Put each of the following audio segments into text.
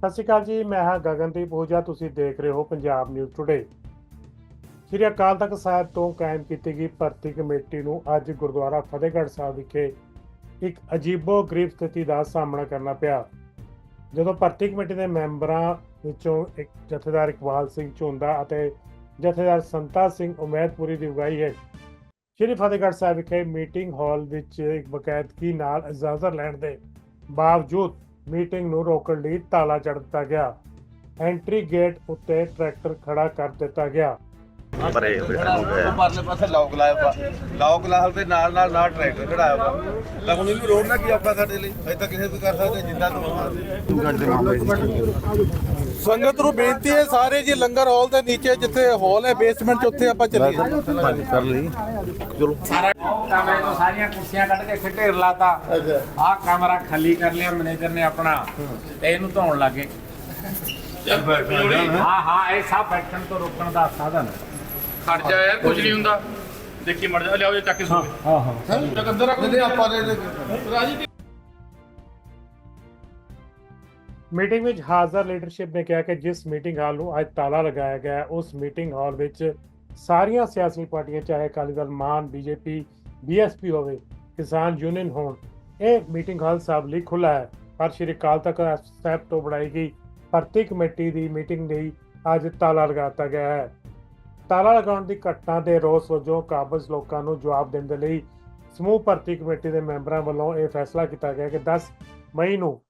ਸਤਿ ਸ਼੍ਰੀ ਅਕਾਲ ਜੀ, ਮੈਂ ਹਾਂ ਗਗਨਦੀਪ ਓਝਾ ਤੁਸੀਂ ਦੇਖ ਰਹੇ ਹੋ ਪੰਜਾਬ ਨਿਊਜ਼ ਟੁਡੇ ਸ੍ਰੀ ਅਕਾਲ ਤਖਤ ਸਾਹਿਬ ਤੋਂ ਕਾਇਮ ਕੀਤੀ ਗਈ ਭਰਤੀ ਕਮੇਟੀ ਨੂੰ ਅੱਜ ਗੁਰਦੁਆਰਾ ਫਤਿਹਗੜ੍ਹ ਸਾਹਿਬ ਵਿਖੇ ਇੱਕ ਅਜੀਬੋ ਗਰੀਬ ਸਥਿਤੀ ਦਾ ਸਾਹਮਣਾ ਕਰਨਾ ਪਿਆ। ਜਦੋਂ ਭਰਤੀ ਕਮੇਟੀ ਦੇ ਮੈਂਬਰਾਂ ਵਿੱਚੋਂ ਇੱਕ ਜਥੇਦਾਰ ਇਕਬਾਲ ਸਿੰਘ ਝੁੰਦਾ ਅਤੇ ਜਥੇਦਾਰ ਸੰਤਾ ਸਿੰਘ ਉਮੈਦਪੁਰੀ ਦੀ ਅਗਵਾਈ ਹੈ, ਸ੍ਰੀ ਫਤਿਹਗੜ੍ਹ ਸਾਹਿਬ ਵਿਖੇ ਮੀਟਿੰਗ ਹਾਲ ਵਿੱਚ ਇੱਕ ਬਕਾਇਦਗੀ ਨਾਲ ਇਜਾਜ਼ਤ ਲੈਣ ਦੇ ਬਾਵਜੂਦ ਮੀਟਿੰਗ ਨੂੰ ਰੋਕਣ ਲਈ ਤਾਲਾ ਚੜ੍ਹ ਦਿੱਤਾ ਗਿਆ। ਐਂਟਰੀ ਗੇਟ ਉੱਤੇ ਟਰੈਕਟਰ ਖੜਾ ਕਰ ਦਿੱਤਾ ਗਿਆ। ਪਰੇ ਪਰਲੇ ਪਾਸੇ ਲੌਕ ਲਾਇਆ ਵਾ। ਲੌਕ ਲਾਹਲ ਦੇ ਨਾਲ ਨਾਲ ਨਾਲ ਟਰੈਕਟਰ ਖੜਾਇਆ ਵਾ। ਤਾਂ ਹੁਣ ਇਹਨੂੰ ਰੋਡ ਨਾ ਕੀ ਔਖਾ ਸਾਡੇ ਲਈ? ਅਜੇ ਤਾਂ ਕਿਸੇ ਵੀ ਕਰ ਸਕਦੇ ਜਿੰਦਾ ਸੰਗਤ ਨੂੰ ਬੇਨਤੀ ਹੈ ਸਾਰੇ ਜੀ ਲੰਗਰ ਹਾਲ ਦੇ ਨੀਚੇ ਜਿੱਥੇ ਹਾਲ ਹੈ ਬੇਸਮੈਂਟ 'ਚ ਉੱਥੇ ਆਪਾਂ ਚੱਲੀਏ। ਕਰ ਲਈ। ਕਮਰੇ ਤੋਂ ਸਾਰੀਆਂ ਕੁਰਸੀਆਂ ਕੱਢ ਕੇ ਫਿਰ ਢੇਰ ਲਾਤਾ। ਆਹ ਕਮਰਾ ਖਾਲੀ ਕਰ ਲਿਆ ਮੈਨੇਜਰ ਨੇ ਆਪਣਾ। ਤੇ ਇਹਨੂੰ ਧੋਣ ਲੱਗੇ। ਹਾਂ ਹਾਂ ਇਹ ਸਭ ਬੈਠਣ ਤੋਂ ਰੋਕਣ ਦਾ ਸਾਧਨ ਹੈ। ਖੜ ਜਾ ਯਾਰ ਕੁਝ ਨਹੀਂ ਹੁੰਦਾ। ਦੇਖੀ ਮੜ ਜਾ ਲਿਆਓ ਜੇ ਚੱਕ ਕੇ ਸੋ। ਹਾਂ ਹਾਂ ਨਹੀਂ ਆਪਾਂ ਨੇ ਮੀਟਿੰਗ ਵਿੱਚ ਹਾਜ਼ਰ ਲੀਡਰਸ਼ਿਪ ਨੇ ਕਿਹਾ ਕਿ ਜਿਸ ਮੀਟਿੰਗ ਹਾਲ ਨੂੰ ਅੱਜ ਤਾਲਾ ਲਗਾਇਆ ਗਿਆ ਉਸ ਮੀਟਿੰਗ ਹਾਲ ਵਿੱਚ ਸਾਰੀਆਂ ਸਿਆਸੀ ਪਾਰਟੀਆਂ, ਚਾਹੇ ਅਕਾਲੀ ਦਲ, ਮਾਨ, ਬੀਜੇਪੀ, ਬੀਐਸਪੀ ਹੋਵੇ, ਕਿਸਾਨ ਯੂਨੀਅਨ ਹੋਣ, ਇਹ ਮੀਟਿੰਗ ਹਾਲ ਸਭ ਲਈ ਖੁੱਲਾ ਹੈ। ਪਰ ਸ਼੍ਰੀ ਅਕਾਲ ਤਖਤ ਸਾਹਿਬ ਤੋਂ ਬਣਾਈ ਗਈ ਭਰਤੀ ਕਮੇਟੀ ਦੀ ਮੀਟਿੰਗ ਲਈ ਅੱਜ ਤਾਲਾ ਲਗਾ ਦਿੱਤਾ ਗਿਆ ਹੈ। ਤਾਲਾ ਲਗਾਉਣ ਦੀ ਘਟਨਾ ਦੇ ਰੋਸ ਵਜੋਂ ਕਾਬਜ਼ ਲੋਕਾਂ ਨੂੰ ਜਵਾਬ ਦੇਣ ਦੇ ਲਈ ਸਮੂਹ ਭਰਤੀ ਕਮੇਟੀ ਦੇ ਮੈਂਬਰਾਂ ਵੱਲੋਂ ਇਹ ਫੈਸਲਾ ਕੀਤਾ ਗਿਆ ਕਿ 10 ਮਈ ਨੂੰ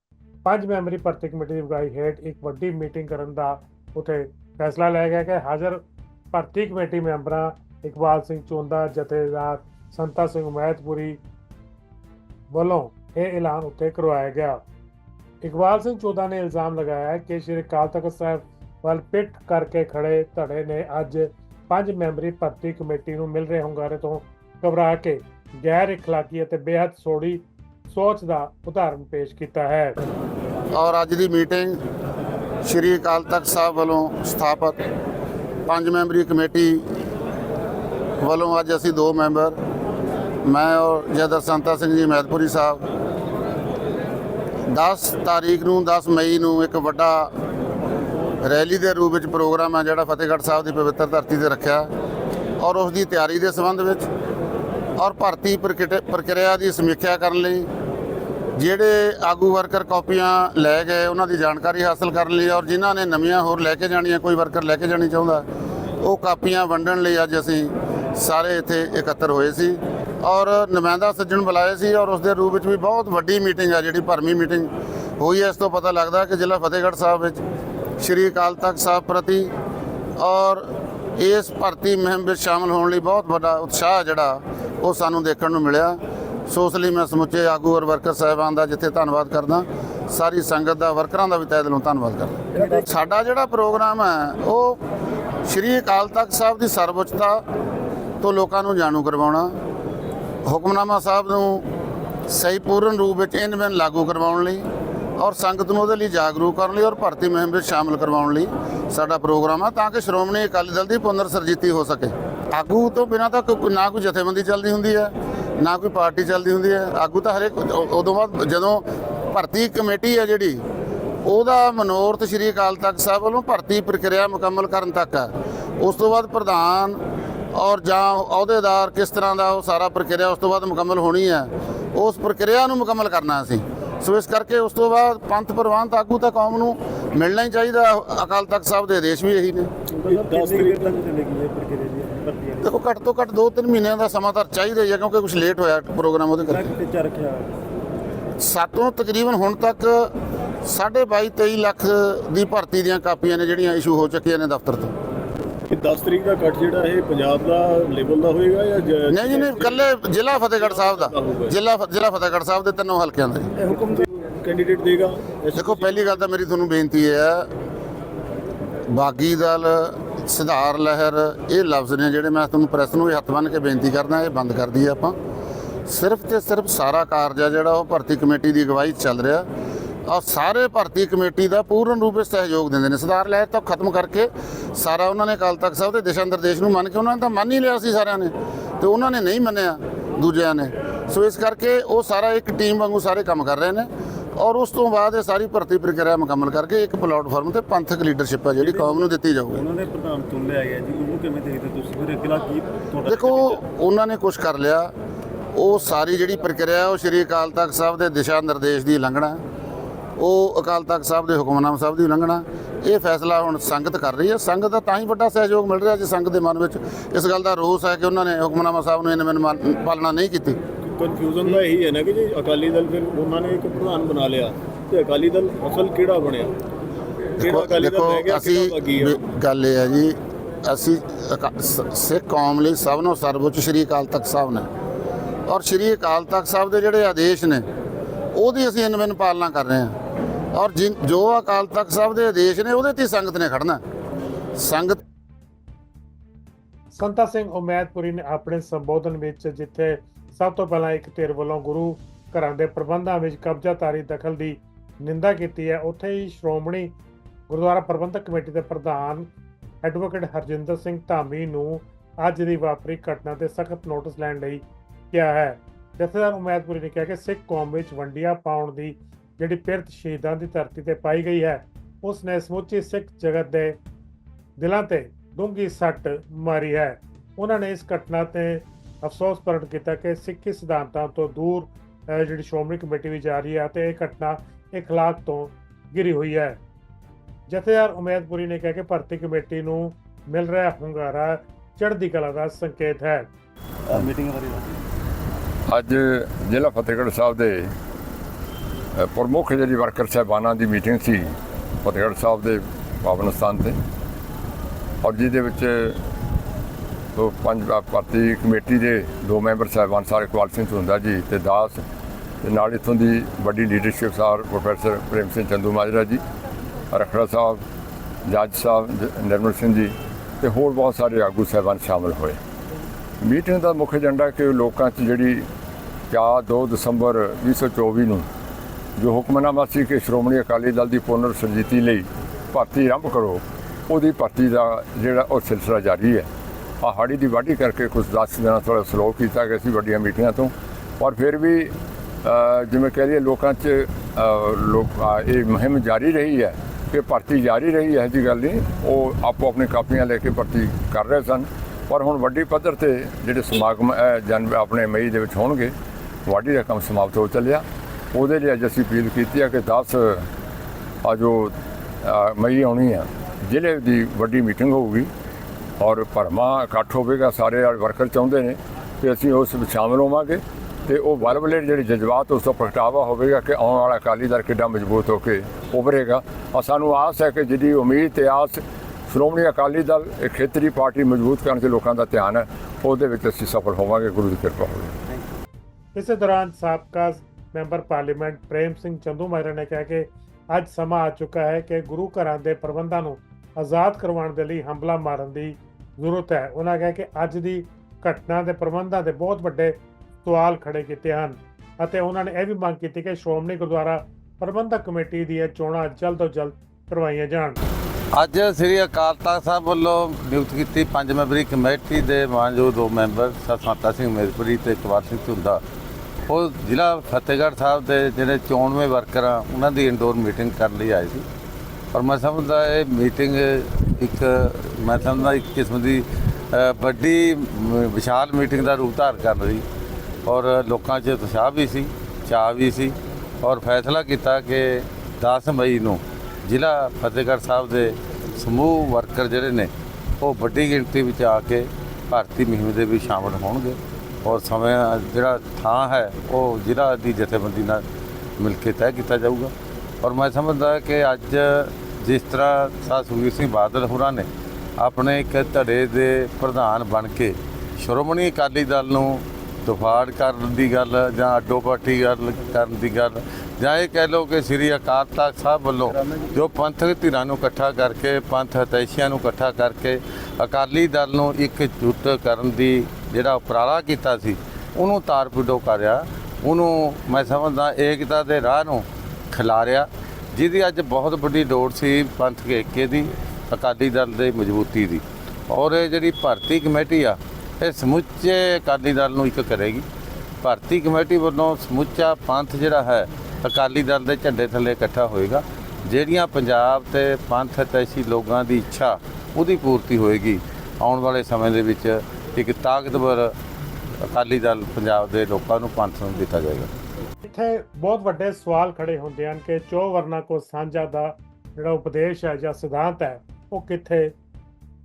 ਪੰਜ ਮੈਂਬਰੀ ਭਰਤੀ ਕਮੇਟੀ ਦੀ ਅਗਵਾਈ ਹੇਠ ਇੱਕ ਵੱਡੀ ਮੀਟਿੰਗ ਕਰਨ ਦਾ ਉਥੇ ਫੈਸਲਾ ਲਿਆ ਗਿਆ ਕਿ ਹਾਜ਼ਰ ਭਰਤੀ ਕਮੇਟੀ ਮੈਂਬਰਾਂ ਇਕਬਾਲ ਸਿੰਘ ਚੋਂਦਾ ਜਥੇਦਾਰ ਸੰਤਾ ਸਿੰਘ ਮਹਿਤਪੁਰੀ ਵੱਲੋਂ ਇਹ ਐਲਾਨ ਉੱਤੇ ਕਰਵਾਇਆ ਗਿਆ ਇਕਬਾਲ ਸਿੰਘ ਚੋਂਦਾ ਨੇ ਇਲਜ਼ਾਮ ਲਗਾਇਆ ਹੈ ਕਿ ਸ਼੍ਰੀ ਅਕਾਲ ਤਖਤ ਸਾਹਿਬ ਵੱਲ ਪਿੱਠ ਕਰਕੇ ਖੜੇ ਧੜੇ ਨੇ ਅੱਜ ਪੰਜ ਮੈਂਬਰੀ ਭਰਤੀ ਕਮੇਟੀ ਨੂੰ ਮਿਲ ਰਹੇ ਹੁੰਗਾਰੇ ਤੋਂ ਘਬਰਾ ਕੇ ਗੈਰ اخلاقی ਅਤੇ ਬੇਹੱਦ ਸੋੜੀ ਸੋਚ ਦਾ ਉਦਾਹਰਣ ਪੇਸ਼ ਕੀਤਾ ਹੈ ਔਰ ਅੱਜ ਦੀ ਮੀਟਿੰਗ ਸ਼੍ਰੀ ਅਕਾਲ ਤਖਤ ਸਾਹਿਬ ਵੱਲੋਂ ਸਥਾਪਿਤ। ਪੰਜ ਮੈਂਬਰੀ ਕਮੇਟੀ ਵੱਲੋਂ ਅੱਜ ਅਸੀਂ ਦੋ ਮੈਂਬਰ, ਮੈਂ ਔਰ ਜਦਰ ਸੰਤਾ ਸਿੰਘ ਜੀ ਮਹਿਦਪੁਰੀ ਸਾਹਿਬ। 10 ਤਾਰੀਖ ਨੂੰ 10 ਮਈ ਨੂੰ ਇੱਕ ਵੱਡਾ ਰੈਲੀ ਦੇ ਰੂਪ ਵਿੱਚ ਪ੍ਰੋਗਰਾਮ ਹੈ ਜਿਹੜਾ ਫਤਿਹਗੜ੍ਹ ਸਾਹਿਬ ਦੀ ਪਵਿੱਤਰ ਧਰਤੀ ਤੇ ਰੱਖਿਆ। ਔਰ ਉਸ ਦੀ ਤਿਆਰੀ ਦੇ ਸੰਬੰਧ ਵਿੱਚ ਔਰ ਭਰਤੀ ਪ੍ਰਕਿਟ- ਪ੍ਰਕਿਰਿਆ ਦੀ ਸਮੀਖਿਆ ਕਰਨ ਲਈ ਜਿਹੜੇ ਆਗੂ ਵਰਕਰ ਕਾਪੀਆਂ ਲੈ ਗਏ ਉਹਨਾਂ ਦੀ ਜਾਣਕਾਰੀ ਹਾਸਲ ਕਰਨ ਲਈ ਔਰ ਜਿਨ੍ਹਾਂ ਨੇ ਨਵੀਆਂ ਹੋਰ ਲੈ ਕੇ ਜਾਣੀਆਂ, ਕੋਈ ਵਰਕਰ ਲੈ ਕੇ ਜਾਣੀ ਚਾਹੁੰਦਾ, ਉਹ ਕਾਪੀਆਂ ਵੰਡਣ ਲਈ ਅੱਜ ਅਸੀਂ ਸਾਰੇ ਇੱਥੇ ਇਕੱਤਰ ਹੋਏ ਸੀ ਔਰ ਨੁਮਾਇੰਦਾ ਸੱਜਣ ਬੁਲਾਏ ਸੀ ਔਰ ਉਸ ਦੇ ਰੂਪ ਵਿੱਚ ਵੀ ਬਹੁਤ ਵੱਡੀ ਮੀਟਿੰਗ ਆ, ਜਿਹੜੀ ਭਰਮੀ ਮੀਟਿੰਗ ਹੋਈ ਹੈ। ਇਸ ਤੋਂ ਪਤਾ ਲੱਗਦਾ ਕਿ ਜ਼ਿਲ੍ਹਾ ਫਤਿਹਗੜ੍ਹ ਸਾਹਿਬ ਵਿੱਚ ਸ਼੍ਰੀ ਅਕਾਲ ਤਖਤ ਸਾਹਿਬ ਪ੍ਰਤੀ ਔਰ ਇਸ ਭਰਤੀ ਮੁਹਿੰਮ ਵਿੱਚ ਸ਼ਾਮਲ ਹੋਣ ਲਈ ਬਹੁਤ ਵੱਡਾ ਉਤਸ਼ਾਹ ਜਿਹੜਾ ਉਹ ਸਾਨੂੰ ਦੇਖਣ ਨੂੰ ਮਿਲਿਆ। ਸੋ ਉਸ ਲਈ ਮੈਂ ਸਮੁੱਚੇ ਆਗੂ ਔਰ ਵਰਕਰ ਸਾਹਿਬਾਨ ਦਾ ਜਿੱਥੇ ਧੰਨਵਾਦ ਕਰਦਾ, ਸਾਰੀ ਸੰਗਤ ਦਾ, ਵਰਕਰਾਂ ਦਾ ਵੀ ਤਹਿ ਦਿਲੋਂ ਧੰਨਵਾਦ ਕਰਦਾ। ਸਾਡਾ ਜਿਹੜਾ ਪ੍ਰੋਗਰਾਮ ਹੈ, ਉਹ ਸ਼੍ਰੀ ਅਕਾਲ ਤਖਤ ਸਾਹਿਬ ਦੀ ਸਰਵਉੱਚਤਾ ਤੋਂ ਲੋਕਾਂ ਨੂੰ ਜਾਣੂ ਕਰਵਾਉਣਾ, ਹੁਕਮਨਾਮਾ ਸਾਹਿਬ ਨੂੰ ਸਹੀ ਪੂਰਨ ਰੂਪ ਵਿੱਚ ਇਨ ਬਿਨ ਲਾਗੂ ਕਰਵਾਉਣ ਲਈ ਔਰ ਸੰਗਤ ਨੂੰ ਉਹਦੇ ਲਈ ਜਾਗਰੂਕ ਕਰਨ ਲਈ ਔਰ ਭਰਤੀ ਮੁਹਿੰਮ ਵਿੱਚ ਸ਼ਾਮਲ ਕਰਵਾਉਣ ਲਈ ਸਾਡਾ ਪ੍ਰੋਗਰਾਮ ਆ, ਤਾਂ ਕਿ ਸ਼੍ਰੋਮਣੀ ਅਕਾਲੀ ਦਲ ਦੀ ਪੁਨਰ ਸਰਜੀਤੀ ਹੋ ਸਕੇ। ਆਗੂ ਤੋਂ ਬਿਨਾਂ ਤਾਂ ਨਾ ਕੋਈ ਜਥੇਬੰਦੀ ਚੱਲਦੀ ਹੁੰਦੀ ਹੈ। ਨਾ ਕੋਈ ਪਾਰਟੀ ਚੱਲਦੀ ਹੁੰਦੀ ਹੈ। ਆਗੂ ਤਾਂ ਹਰੇਕ ਉਦੋਂ ਬਾਅਦ ਜਦੋਂ ਭਰਤੀ ਕਮੇਟੀ ਹੈ ਜਿਹੜੀ, ਉਹਦਾ ਮਨੋਰਥ ਸ਼੍ਰੀ ਅਕਾਲ ਤਖਤ ਸਾਹਿਬ ਵੱਲੋਂ ਭਰਤੀ ਪ੍ਰਕਿਰਿਆ ਮੁਕੰਮਲ ਕਰਨ ਤੱਕ ਹੈ। ਉਸ ਤੋਂ ਬਾਅਦ ਪ੍ਰਧਾਨ ਔਰ ਜਾਂ ਅਹੁਦੇਦਾਰ ਕਿਸ ਤਰ੍ਹਾਂ ਦਾ ਉਹ ਸਾਰਾ ਪ੍ਰਕਿਰਿਆ ਉਸ ਤੋਂ ਬਾਅਦ ਮੁਕੰਮਲ ਹੋਣੀ ਹੈ, ਉਸ ਪ੍ਰਕਿਰਿਆ ਨੂੰ ਮੁਕੰਮਲ ਕਰਨਾ ਅਸੀਂ। ਸੋ ਇਸ ਕਰਕੇ ਉਸ ਤੋਂ ਬਾਅਦ ਪੰਥ ਪ੍ਰਵਾਨ ਤਾਂ ਆਗੂ ਤਾਂ ਕੌਮ ਨੂੰ ਮਿਲਣਾ ਹੀ ਚਾਹੀਦਾ। ਅਕਾਲ ਤਖਤ ਸਾਹਿਬ ਦੇ ਆਦੇਸ਼ ਵੀ ਇਹੀ ਨੇ। 10 ਤਰੀਕ ਤੱਕ ਚੱਲੇਗੀ ਇਹ ਪ੍ਰਕਿਰਿਆ। ਦੇਖੋ ਘੱਟ ਤੋਂ ਘੱਟ 2-3 ਮਹੀਨਿਆਂ ਦਾ ਸਮਾਂ ਤਾਂ ਚਾਹੀਦਾ ਹੀ ਹੈ ਕਿਉਂਕਿ ਕੁਝ ਲੇਟ ਹੋਇਆ ਪ੍ਰੋਗਰਾਮ ਉਹਦੇ ਕਰਕੇ। ਕਿਤੇ ਚਾ ਰੱਖਿਆ ਸਾਤੋਂ ਤਕਰੀਬਨ ਹੁਣ ਤੱਕ 22 23 ਲੱਖ ਦੀ ਭਰਤੀ ਦੀਆਂ ਕਾਪੀਆਂ ਨੇ ਜਿਹੜੀਆਂ ਇਸ਼ੂ ਹੋ ਚੁੱਕੀਆਂ ਨੇ ਦਫ਼ਤਰ ਤੋਂ। ਕਿ 10 ਤਰੀਕ ਦਾ ਕੱਟ ਜਿਹੜਾ ਇਹ ਪੰਜਾਬ ਦਾ ਲੈਵਲ ਦਾ ਹੋਏਗਾ ਜਾਂ ਨਹੀਂ ਜੀ ਨਹੀਂ ਇਕੱਲੇ ਜ਼ਿਲ੍ਹਾ ਫਤਿਹਗੜ੍ਹ ਸਾਹਿਬ ਦਾ। ਜ਼ਿਲ੍ਹਾ ਜ਼ਿਲ੍ਹਾ ਫਤਿਹਗੜ੍ਹ ਸਾਹਿਬ ਦੇ ਤਿੰਨੋਂ ਹਲਕਿਆਂ ਦਾ। ਇਹ ਹੁਕਮ ਕੈਂਡੀਡੇਟ ਦੇਗਾ। ਦੇਖੋ ਪਹਿਲੀ ਗੱਲ ਤਾਂ ਮੇਰੀ ਤੁਹਾਨੂੰ ਬੇਨਤੀ ਹੈ ਬਾਗੀ ਦਲ ਸੁਧਾਰ ਲਹਿਰ, ਇਹ ਲਫ਼ਜ਼ ਨੇ ਜਿਹੜੇ ਮੈਂ ਤੁਹਾਨੂੰ ਪ੍ਰੈਸ ਨੂੰ ਵੀ ਹੱਥ ਬੰਨ੍ਹ ਕੇ ਬੇਨਤੀ ਕਰਦਾ, ਇਹ ਬੰਦ ਕਰ ਦਈਏ ਆਪਾਂ। ਸਿਰਫ ਤੇ ਸਿਰਫ ਸਾਰਾ ਕਾਰਜ ਆ ਜਿਹੜਾ ਉਹ ਭਰਤੀ ਕਮੇਟੀ ਦੀ ਅਗਵਾਈ 'ਚ ਚੱਲ ਰਿਹਾ। ਔਰ ਸਾਰੇ ਭਰਤੀ ਕਮੇਟੀ ਦਾ ਪੂਰਨ ਰੂਪ ਵਿੱਚ ਸਹਿਯੋਗ ਦਿੰਦੇ ਨੇ। ਸੁਧਾਰ ਲਹਿਰ ਤੋਂ ਖਤਮ ਕਰਕੇ ਸਾਰਾ ਉਹਨਾਂ ਨੇ ਅਕਾਲ ਤਖਤ ਸਾਹਿਬ ਦੇ ਦਿਸ਼ਾ ਨਿਰਦੇਸ਼ ਨੂੰ ਮੰਨ ਕੇ ਉਹਨਾਂ ਨੇ ਤਾਂ ਮੰਨ ਹੀ ਲਿਆ ਸੀ ਸਾਰਿਆਂ ਨੇ ਤੇ ਉਹਨਾਂ ਨੇ ਨਹੀਂ ਮੰਨਿਆ ਦੂਜਿਆਂ ਨੇ। ਸੋ ਇਸ ਕਰਕੇ ਉਹ ਸਾਰਾ ਇੱਕ ਟੀਮ ਵਾਂਗੂ ਸਾਰੇ ਕੰਮ ਕਰ ਰਹੇ ਨੇ। ਔਰ ਉਸ ਤੋਂ ਬਾਅਦ ਇਹ ਸਾਰੀ ਭਰਤੀ ਪ੍ਰਕਿਰਿਆ ਮੁਕੰਮਲ ਕਰਕੇ ਇੱਕ ਪਲੇਟਫਾਰਮ ਤੇ ਪੰਥਕ ਲੀਡਰਸ਼ਿਪ ਹੈ ਜਿਹੜੀ ਕੌਮ ਨੂੰ ਦਿੱਤੀ ਜਾਊਗੀ। ਉਹਨਾਂ ਦੇ ਪ੍ਰਧਾਨ ਚੁਣ ਲਿਆ ਗਿਆ ਜੀ ਉਹਨੂੰ ਕਿਵੇਂ ਦੇਖਦੇ ਤੁਸੀਂ? ਫਿਰ ਅਗਲਾ ਕੀ ਤੁਹਾਡਾ ਦੇਖੋ ਉਹਨਾਂ ਨੇ ਕੁਝ ਕਰ ਲਿਆ। ਉਹ ਸਾਰੀ ਜਿਹੜੀ ਪ੍ਰਕਿਰਿਆ ਉਹ ਸ਼੍ਰੀ ਅਕਾਲ ਤਖਤ ਸਾਹਿਬ ਦੇ ਦਿਸ਼ਾ ਨਿਰਦੇਸ਼ ਦੀ ਉਲੰਘਣਾ ਉਹ ਅਕਾਲ ਤਖਤ ਸਾਹਿਬ ਦੇ ਹੁਕਮਨਾਮਾ ਸਾਹਿਬ ਦੀ ਉਲੰਘਣਾ ਇਹ ਫੈਸਲਾ ਹੁਣ ਸੰਗਤ ਕਰ ਰਹੀ ਹੈ। ਸੰਗਤ ਦਾ ਤਾਂ ਹੀ ਵੱਡਾ ਸਹਿਯੋਗ ਮਿਲ ਰਿਹਾ ਜੇ ਸੰਗਤ ਦੇ ਮਨ ਵਿੱਚ ਇਸ ਗੱਲ ਦਾ ਰੋਸ ਹੈ ਕਿ ਉਹਨਾਂ ਨੇ ਹੁਕਮਨਾਮਾ ਸਾਹਿਬ ਨੂੰ ਇਹਨਾਂ ਮੈਨੂੰ ਪਾਲਣਾ ਨਹੀਂ ਕੀਤੀ। ਕਨਫਿਊਜ਼ਨ ਦਾ ਇਹੀ ਹੈ ਨਾ ਕਿ ਜੀ ਅਕਾਲੀ ਦਲ ਫਿਰ ਉਹਨਾਂ ਨੇ ਇੱਕ ਪ੍ਰਧਾਨ ਬਣਾ ਲਿਆ ਤੇ ਅਕਾਲੀ ਦਲ ਅਸਲ ਕਿਹੜਾ ਬਣਿਆ? ਕਿਹੜਾ ਦੇਖੋ ਅਕਾਲੀ ਦਲ ਦੇਖੋ ਰਹਿ ਗਿਆ ਅਸੀਂ ਕਿਹੜਾ ਬਾਗੀ ਹੈ ਵੀ ਗੱਲ ਇਹ ਹੈ ਜੀ ਅਸੀਂ ਅਕਾ- ਸ- ਸਿੱਖ ਕੌਮ ਲਈ ਸਭ ਨੂੰ ਸਰਵਉੱਚ ਸ਼੍ਰੀ ਅਕਾਲ ਤਖਤ ਸਾਹਿਬ ਨੇ। ਔਰ ਸ਼੍ਰੀ ਅਕਾਲ ਤਖਤ ਸਾਹਿਬ ਦੇ ਜਿਹੜੇ ਆਦੇਸ਼ ਨੇ ਉਹਦੀ ਅਸੀਂ ਇਨਵਿਨ ਪਾਲਣਾ ਕਰ ਰਹੇ ਹਾਂ। ਔਰ ਜਿਨ- ਜੋ ਅਕਾਲ ਤਖਤ ਸਾਹਿਬ ਦੇ ਆਦੇਸ਼ ਨੇ ਉਹਦੇ ਤੇ ਹੀ ਸੰਗਤ ਨੇ ਖੜਨਾ। ਸੰਗਤ ਸੰਤਾ ਸਿੰਘ ਉਮੈਦਪੁਰੀ ਨੇ ਆਪਣੇ ਸੰਬੋਧਨ ਵਿੱਚ ਜਿੱਥੇ ਸਭ ਤੋਂ ਪਹਿਲਾਂ ਇੱਕ ਧਿਰ ਵੱਲੋਂ ਗੁਰੂ ਘਰਾਂ ਦੇ ਪ੍ਰਬੰਧਾਂ ਵਿੱਚ ਕਬਜ਼ਾਤਾਰੀ ਦਖਲ ਦੀ ਨਿੰਦਾ ਕੀਤੀ ਹੈ। ਉੱਥੇ ਹੀ ਸ਼੍ਰੋਮਣੀ ਗੁਰਦੁਆਰਾ ਪ੍ਰਬੰਧਕ ਕਮੇਟੀ ਦੇ ਪ੍ਰਧਾਨ ਐਡਵੋਕੇਟ ਹਰਜਿੰਦਰ ਸਿੰਘ ਧਾਮੀ ਨੂੰ ਅੱਜ ਦੀ ਵਾਪਰੀ ਘਟਨਾ ਤੇ ਸਖਤ ਨੋਟਿਸ ਲੈਣ ਲਈ ਕਿਹਾ ਹੈ। ਜਥੇਦਾਰ ਉਮੈਦਪੁਰੀ ਨੇ ਕਿਹਾ ਕਿ ਸਿੱਖ ਕੌਮ ਵਿੱਚ ਵੰਡੀਆਂ ਪਾਉਣ ਦੀ ਜਿਹੜੀ ਪਿਰਤ ਸ਼ਹੀਦਾਂ ਦੀ ਧਰਤੀ ਤੇ ਪਾਈ ਗਈ ਹੈ ਉਸ ਨੇ ਸਮੁੱਚੀ ਸਿੱਖ ਜਗਤ ਦੇ ਦਿਲਾਂ ਤੇ ਡੂੰਘੀ ਸੱਟ ਮਾਰੀ ਹੈ। ਉਹਨਾਂ ਨੇ ਇਸ ਘਟਨਾ ਤੇ ਅਫਸੋਸ ਪ੍ਰਗਟ ਕੀਤਾ ਕਿ ਸਿੱਖੀ ਸਿਧਾਂਤਾਂ ਤੋਂ ਦੂਰ ਜਿਹੜੀ ਸ਼੍ਰੋਮਣੀ ਕਮੇਟੀ ਵੀ ਜਾ ਰਹੀ ਹੈ ਤੇ ਇਹ ਘਟਨਾ ਇਖਲਾਕ ਤੋਂ ਗਿਰੀ ਹੋਈ ਹੈ। ਜਥੇਦਾਰ ਉਮੀਦਪੁਰੀ ਨੇ ਕਿਹਾ ਕਿ ਭਰਤੀ ਕਮੇਟੀ ਨੂੰ ਮਿਲ ਰਿਹਾ ਹੁੰਗਾਰਾ ਚੜ੍ਹਦੀ ਕਲਾ ਦਾ ਸੰਕੇਤ ਹੈ। ਅੱਜ ਜ਼ਿਲ੍ਹਾ ਫਤਿਹਗੜ੍ਹ ਸਾਹਿਬ ਦੇ ਪ੍ਰਮੁੱਖ ਜਿਹੜੀ ਵਰਕਰ ਸਹਿਬਾਨਾਂ ਦੀ ਮੀਟਿੰਗ ਸੀ ਫਤਿਹਗੜ੍ਹ ਸਾਹਿਬ ਦੇ ਪਾਵਨ ਸਥਾਨ ਤੇ। ਔਰ ਜਿਹਦੇ ਵਿੱਚ ਉਹ ਪੰਜ ਅ, ਭਰਤੀ ਕਮੇਟੀ ਦੇ ਦੋ ਮੈਂਬਰ ਸਾਹਿਬਾਨ ਸਾਰੇ ਇਕਬਾਲ ਸਿੰਘ ਹੁੰਦਾ ਜੀ ਤੇ ਦਾਸ ਤੇ ਨਾਲ ਇੱਥੋਂ ਦੀ ਵੱਡੀ ਲੀਡਰਸ਼ਿਪ ਸਾਰ ਪ੍ਰੋਫੈਸਰ ਪ੍ਰੇਮ ਸਿੰਘ ਚੰਦੂ ਮਾਜਰਾ ਜੀ ਰਖੜਾ ਸਾਹਿਬ ਜੱਜ ਸਾਹਿਬ ਨਿਰਮਲ ਸਿੰਘ ਜੀ ਤੇ ਹੋਰ ਬਹੁਤ ਸਾਰੇ ਆਗੂ ਸਾਹਿਬਾਨ ਸ਼ਾਮਲ ਹੋਏ। ਮੀਟਿੰਗ ਦਾ ਮੁੱਖ ਏਜੰਡਾ ਕਿ ਲੋਕਾਂ 'ਚ ਜਿਹੜੀ ਕਿਆ 2 ਦਸੰਬਰ 2024 ਨੂੰ ਜੋ ਹੁਕਮਨਾਮਾ ਸੀ ਕਿ ਸ਼੍ਰੋਮਣੀ ਅਕਾਲੀ ਦਲ ਦੀ ਪੁਨਰ ਸਰਜੀਤੀ ਲਈ ਭਰਤੀ ਆਰੰਭ ਕਰੋ ਉਹਦੀ ਭਰਤੀ ਦਾ ਜਿਹੜਾ ਉਹ ਸਿਲਸਿਲਾ ਜਾਰੀ ਹੈ। ਪਹਾੜੀ ਦੀ ਵਾਢੀ ਕਰਕੇ ਕੁਝ 10 ਦਿਨਾਂ ਥੋੜਾ ਸਲੋ ਕੀਤਾ ਗਿਆ ਸੀ ਵੱਡੀਆਂ ਮੀਟਿੰਗਾਂ ਤੋਂ। ਪਰ ਫਿਰ ਵੀ ਜਿਵੇਂ ਕਹਿ ਲਈਏ ਲੋਕਾਂ 'ਚ ਲੋਕ ਇਹ ਮੁਹਿੰਮ ਜਾਰੀ ਰਹੀ ਹੈ ਕਿ ਭਰਤੀ ਜਾਰੀ ਰਹੀ ਹੈ ਜੀ ਗੱਲ ਨਹੀਂ। ਉਹ ਆਪੋ ਆਪਣੇ ਕਾਪੀਆਂ ਲੈ ਕੇ ਭਰਤੀ ਕਰ ਰਹੇ ਸਨ। ਪਰ ਹੁਣ ਵੱਡੀ ਪੱਧਰ ਤੇ ਜਿਹੜੇ ਸਮਾਗਮ ਹੈ ਜਨ, ਆਪਣੇ ਮਈ ਦੇ ਵਿੱਚ ਹੋਣਗੇ, ਵਾਢੀ ਦਾ ਕੰਮ ਸਮਾਪਤ ਹੋ ਚੱਲਿਆ। ਉਹਦੇ ਲਈ ਅੱਜ ਅਸੀਂ ਅਪੀਲ ਕੀਤੀ ਹੈ ਕਿ 10 ਆ ਜੋ ਮਈ ਆਉਣੀ ਆ ਜ਼ਿਲ੍ਹੇ ਦੀ ਵੱਡੀ ਮੀਟਿੰਗ ਹੋਊਗੀ। ਔਰ ਭਰਮਾ ਇਕੱਠ ਹੋਵੇਗਾ, ਸਾਰੇ ਵਰਕਰ ਚਾਹੁੰਦੇ ਨੇ ਕਿ ਅਸੀਂ ਉਸ ਵਿੱਚ ਸ਼ਾਮਲ ਹੋਵਾਂਗੇ ਤੇ ਉਹ ਵਲਵਲੇ ਜਿਹੜੇ ਜਜ਼ਬਾਤ ਉਸ ਤੋਂ ਪ੍ਰਗਟਾਵਾ ਹੋਵੇਗਾ ਕਿ ਆਉਣ ਵਾਲਾ ਅਕਾਲੀ ਦਲ ਕਿੱਡਾ ਮਜ਼ਬੂਤ ਹੋ ਕੇ ਉਭਰੇਗਾ। ਔਰ ਸਾਨੂੰ ਆਸ ਹੈ ਕਿ ਜਿਹੜੀ ਉਮੀਦ ਤੇ ਆਸ ਸ਼੍ਰੋਮਣੀ ਅਕਾਲੀ ਦਲ ਇੱਕ ਖੇਤਰੀ ਪਾਰਟੀ ਮਜ਼ਬੂਤ ਕਰਨ 'ਚ ਲੋਕਾਂ ਦਾ ਧਿਆਨ ਹੈ, ਉਹਦੇ ਵਿੱਚ ਅਸੀਂ ਸਫਲ ਹੋਵਾਂਗੇ, ਗੁਰੂ ਦੀ ਕਿਰਪਾ ਹੋਵੇ। ਇਸੇ ਦੌਰਾਨ ਸਾਬਕਾ ਮੈਂਬਰ ਪਾਰਲੀਮੈਂਟ ਪ੍ਰੇਮ ਸਿੰਘ ਚੰਦੂ ਮਾਜਰਾ ਨੇ ਕਿਹਾ ਕਿ ਅੱਜ ਸਮਾਂ ਆ ਚੁੱਕਾ ਹੈ ਕਿ ਗੁਰੂ ਘਰਾਂ ਦੇ ਪ੍ਰਬੰਧਾਂ ਨੂੰ ਆਜ਼ਾਦ ਕਰਵਾਉਣ ਦੇ ਲਈ ਹਮਲਾ ਮਾਰਨ ਦੀ ਜ਼ਰੂਰਤ ਹੈ ਉਹਨਾਂ ਕਿਹਾ ਕਿ ਅੱਜ ਦੀ ਘਟਨਾ ਦੇ ਪ੍ਰਬੰਧਾਂ ਦੇ ਬਹੁਤ ਵੱਡੇ ਸਵਾਲ ਖੜੇ ਕੀਤੇ ਹਨ ਅਤੇ ਉਹਨਾਂ ਨੇ ਇਹ ਵੀ ਮੰਗ ਕੀਤੀ ਕਿ ਸ਼੍ਰੋਮਣੀ ਗੁਰਦੁਆਰਾ ਪ੍ਰਬੰਧਕ ਕਮੇਟੀ ਦੀਆਂ ਚੋਣਾਂ ਜਲਦ ਤੋਂ ਜਲਦ ਕਰਵਾਈਆਂ ਜਾਣ। ਅੱਜ ਸ੍ਰੀ ਅਕਾਲ ਤਖਤ ਸਾਹਿਬ ਵੱਲੋਂ ਨਿਯੁਕਤ ਕੀਤੀ ਪੰਜ ਮੈਂਬਰੀ ਕਮੇਟੀ ਦੇ ਮਾਨਯੋਗ ਦੋ ਮੈਂਬਰ ਸਰਸੰਤਾ ਸਿੰਘ ਮੇਰਪੁਰੀ ਤੇ ਇਕਬਾਲ ਸਿੰਘ ਝੁੰਦਾ ਉਹ ਜ਼ਿਲ੍ਹਾ ਫਤਿਹਗੜ੍ਹ ਸਾਹਿਬ ਦੇ ਜਿਹੜੇ ਚੋਣਵੇਂ ਵਰਕਰ ਆ ਉਹਨਾਂ ਦੀ ਇੰਡੋਰ ਮੀਟਿੰਗ ਕਰਨ ਲਈ ਆਏ ਸੀ। ਔਰ ਮੈਂ ਸਮਝਦਾ ਇਹ ਮੀਟਿੰਗ ਇੱਕ ਮੈਂ ਸਮਝਦਾ ਇੱਕ ਕਿਸਮ ਦੀ ਵੱਡੀ ਵਿਸ਼ਾਲ ਮੀਟਿੰਗ ਦਾ ਰੂਪ ਧਾਰ ਕਰ ਰਹੀ। ਔਰ ਲੋਕਾਂ 'ਚ ਉਤਸ਼ਾਹ ਵੀ ਸੀ, ਚਾਅ ਵੀ ਸੀ। ਔਰ ਫੈਸਲਾ ਕੀਤਾ ਕਿ 10 ਮਈ ਨੂੰ ਜ਼ਿਲ੍ਹਾ ਫਤਿਹਗੜ੍ਹ ਸਾਹਿਬ ਦੇ ਸਮੂਹ ਵਰਕਰ ਜਿਹੜੇ ਨੇ, ਉਹ ਵੱਡੀ ਗਿਣਤੀ ਵਿੱਚ ਆ ਕੇ ਭਾਰਤੀ ਮੁਹਿੰਮ ਦੇ ਵਿੱਚ ਸ਼ਾਮਲ ਹੋਣਗੇ। ਔਰ ਸਮੇਂ, ਜਿਹੜਾ ਥਾਂ ਹੈ, ਉਹ ਜ਼ਿਲ੍ਹਾ ਦੀ ਜਥੇਬੰਦੀ ਨਾਲ ਮਿਲ ਕੇ ਤੈਅ ਕੀਤਾ ਜਾਊਗਾ। ਔਰ ਮੈਂ ਸਮਝਦਾ ਕਿ ਅੱਜ ਜਿਸ ਤਰ੍ਹਾਂ ਸਾਹ ਸੁਖਬੀਰ ਸਿੰਘ ਬਾਦਲ ਹੋਰਾਂ ਨੇ ਆਪਣੇ ਇੱਕ ਧੜੇ ਦੇ ਪ੍ਰਧਾਨ ਬਣ ਕੇ ਸ਼੍ਰੋਮਣੀ ਅਕਾਲੀ ਦਲ ਨੂੰ ਦੁਫਾੜ ਕਰਨ ਦੀ ਗੱਲ ਜਾਂ ਅੱਡੋ ਪਾਰਟੀ ਗੱਲ ਕਰਨ ਦੀ ਗੱਲ ਜਾਂ ਇਹ ਕਹਿ ਲਓ ਕਿ ਸ੍ਰੀ ਅਕਾਲ ਤਖਤ ਸਾਹਿਬ ਵੱਲੋਂ ਜੋ ਪੰਥਕ ਧਿਰਾਂ ਨੂੰ ਇਕੱਠਾ ਕਰਕੇ, ਪੰਥ ਹਤੈਸ਼ੀਆਂ ਨੂੰ ਇਕੱਠਾ ਕਰਕੇ ਅਕਾਲੀ ਦਲ ਨੂੰ ਇੱਕ ਜੁੱਟ ਕਰਨ ਦੀ ਜਿਹੜਾ ਉਪਰਾਲਾ ਕੀਤਾ ਸੀ, ਉਹਨੂੰ ਤਾਰ ਪਿਡੋ ਕਰਿਆ ਉਹਨੂੰ ਮੈਂ ਸਮਝਦਾ ਏਕਤਾ ਦੇ ਰਾਹ ਨੂੰ ਖਿਲਾਰਿਆ। ਜਿਹਦੀ ਅੱਜ ਬਹੁਤ ਵੱਡੀ ਲੋੜ ਸੀ ਪੰਥ ਏਕੇ ਦੀ, ਅਕਾਲੀ ਦਲ ਦੇ ਮਜ਼ਬੂਤੀ ਦੀ। ਔਰ ਇਹ ਜਿਹੜੀ ਭਰਤੀ ਕਮੇਟੀ ਆ, ਇਹ ਸਮੁੱਚੇ ਅਕਾਲੀ ਦਲ ਨੂੰ ਇੱਕ ਕਰੇਗੀ। ਭਰਤੀ ਕਮੇਟੀ ਵੱਲੋਂ ਸਮੁੱਚਾ ਪੰਥ ਜਿਹੜਾ ਹੈ, ਅਕਾਲੀ ਦਲ ਦੇ ਝੰਡੇ ਥੱਲੇ ਇਕੱਠਾ ਹੋਏਗਾ। ਜਿਹੜੀਆਂ ਪੰਜਾਬ ਤੇ ਪੰਥ ਤੈਸੀ ਲੋਕਾਂ ਦੀ ਇੱਛਾ, ਉਹਦੀ ਪੂਰਤੀ ਹੋਏਗੀ। ਆਉਣ ਵਾਲੇ ਸਮੇਂ ਦੇ ਵਿੱਚ ਇੱਕ ਤਾਕਤਵਰ ਅਕਾਲੀ ਦਲ ਪੰਜਾਬ ਦੇ ਲੋਕਾਂ ਨੂੰ ਪੰਥ ਨੂੰ ਦਿੱਤਾ ਜਾਏਗਾ। ਇੱਥੇ ਬਹੁਤ ਵੱਡੇ ਸਵਾਲ ਖੜੇ ਹੁੰਦੇ ਹਨ ਕਿ ਚੋ ਵਰਨਾ ਕੋ ਸਾਂਝਾ ਦਾ ਜਿਹੜਾ ਉਪਦੇਸ਼ ਹੈ ਜਾਂ ਸਿਧਾਂਤ ਹੈ, ਉਹ ਕਿੱਥੇ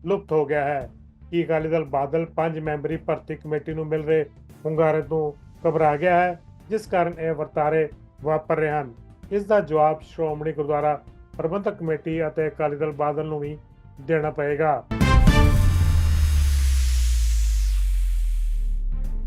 ਲੁਪਤ ਹੋ ਗਿਆ ਹੈ? ਕੀ ਅਕਾਲੀ ਦਲ ਬਾਦਲ ਪੰਜ ਮੈਂਬਰੀ ਭਰਤੀ ਕਮੇਟੀ ਨੂੰ ਮਿਲ ਰਹੇ ਹੁੰਗਾਰੇ ਤੋਂ ਘਬਰਾ ਗਿਆ ਹੈ, ਜਿਸ ਕਾਰਨ ਇਹ ਵਰਤਾਰੇ ਵਾਪਰ ਰਹੇ ਹਨ? ਇਸ ਦਾ ਜਵਾਬ ਸ਼੍ਰੋਮਣੀ ਗੁਰਦੁਆਰਾ ਪ੍ਰਬੰਧਕ ਕਮੇਟੀ ਅਤੇ ਅਕਾਲੀ ਦਲ ਬਾਦਲ ਨੂੰ ਵੀ ਦੇਣਾ ਪਏਗਾ।